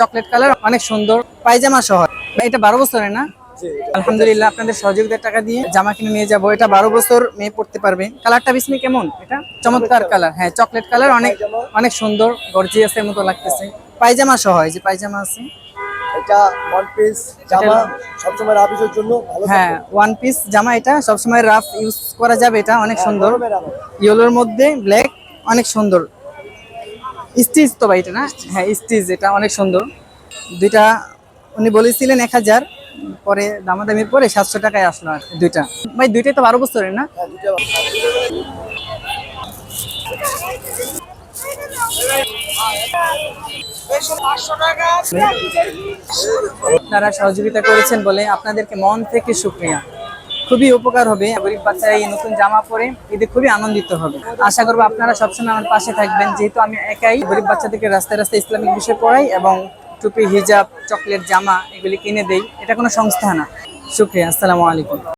Chocolate colour অনেক সুন্দর। পায়জামা সহ। এটা বারো বছরের না? আলহামদুলিল্লাহ আপনাদের সহযোগিতার টাকা দিয়ে জামা কিনে নিয়ে যাব। এটা বারো বছর মেয়ে পড়তে পারবে। কালারটা বিস্মি কেমন? এটা চমৎকার কালার। হ্যাঁ চকলেট কালার অনেক অনেক সুন্দর গর্জিয়াসের মতো লাগতেছে। পায়জামা সহ এই যে পায়জামা আছে। এটা ওয়ান পিস জামা সবসময় জন্য হ্যাঁ ওয়ান পিস জামা এটা সবসময় রাফ ইউজ করা যাবে। এটা অনেক সুন্দর। ইয়েলোর মধ্যে ব্ল্যাক অনেক সুন্দর। স্টিচ তো ভাই এটা না? হ্যাঁ স্টিচ এটা অনেক সুন্দর। দুইটা উনি বলেছিলেন এক হাজার পরে দামাদামির পরে সাতশো টাকায় আসলো আর দুইটা। ভাই দুইটাই তো বারো বছরের না? তারা সহযোগিতা করেছেন বলে আপনাদেরকে মন থেকে শুক্রিয়া। খুবই উপকার হবে। গরিব বাচ্চারা এই নতুন জামা পরে এতে খুবই আনন্দিত হবে। আশা করব আপনারা সবসময় আমার পাশে থাকবেন। যেহেতু আমি একাই গরিব বাচ্চাদেরকে রাস্তায় রাস্তায় ইসলামিক বিষয় পড়াই এবং টুপি, হিজাব, চকলেট, জামা এগুলি কিনে দেই, এটা কোনো সংস্থা না। সুখে আসসালামু আলাইকুম।